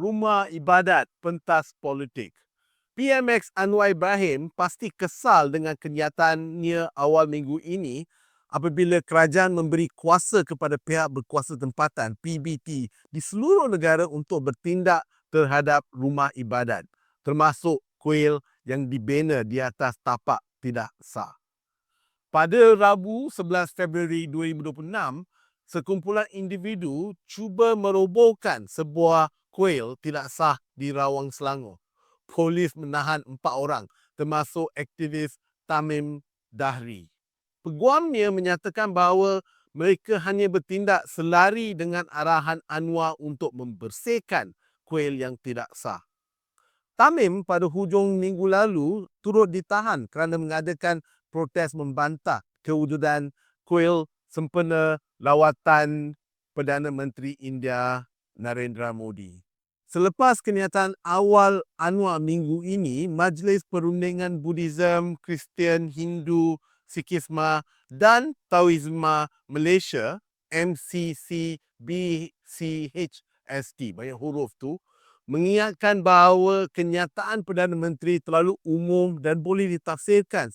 rumah ibadat pentas politik. PMX Anwar Ibrahim pasti kesal dengan kenyataannya awal minggu ini apabila kerajaan memberi kuasa kepada pihak berkuasa tempatan PBT di seluruh negara untuk bertindak terhadap rumah ibadat termasuk kuil yang dibina di atas tapak tidak sah. Pada Rabu 11 Februari 2026, sekumpulan individu cuba merobohkan sebuah kuil tidak sah di Rawang Selangor. Polis menahan empat orang termasuk aktivis Tamim Dahri. Peguamnya menyatakan bahawa mereka hanya bertindak selari dengan arahan Anwar untuk membersihkan kuil yang tidak sah. Tamim pada hujung minggu lalu turut ditahan kerana mengadakan protes membantah kewujudan kuil sempena lawatan Perdana Menteri India Narendra Modi. Selepas kenyataan awal Anwar minggu ini, Majlis Perundingan Buddhism, Kristian, Hindu, Sikhisma dan Taoisma Malaysia MCCBCHST, banyak huruf tu, mengingatkan bahawa kenyataan Perdana Menteri terlalu umum dan boleh ditafsirkan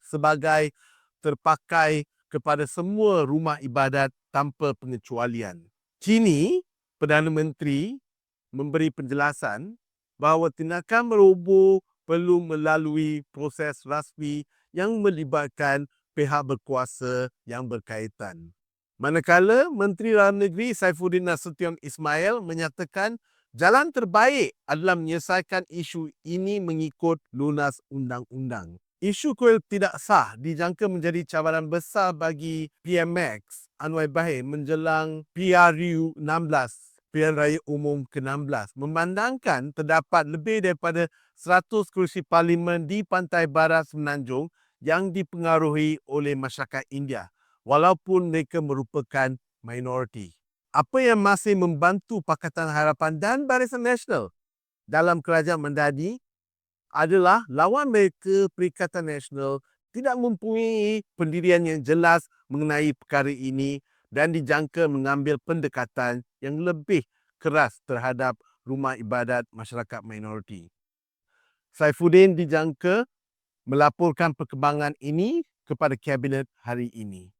sebagai terpakai kepada semua rumah ibadat tanpa pengecualian. Kini, Perdana Menteri memberi penjelasan bahawa tindakan meroboh perlu melalui proses rasmi yang melibatkan pihak berkuasa yang berkaitan. Manakala Menteri Dalam Negeri Saifuddin Nasution Ismail menyatakan jalan terbaik adalah menyelesaikan isu ini mengikut lunas undang-undang. Isu kuil tidak sah dijangka menjadi cabaran besar bagi PMX Anwar Ibrahim menjelang PRU 16 Pilihan Raya Umum ke-16 memandangkan terdapat lebih daripada 100 kerusi parlimen di pantai barat Semenanjung yang dipengaruhi oleh masyarakat India walaupun mereka merupakan minoriti. Apa yang masih membantu Pakatan Harapan dan Barisan Nasional dalam kerajaan mendadi adalah lawan mereka Perikatan Nasional tidak mempunyai pendirian yang jelas mengenai perkara ini dan dijangka mengambil pendekatan yang lebih keras terhadap rumah ibadat masyarakat minoriti. Saifuddin dijangka melaporkan perkembangan ini kepada kabinet hari ini.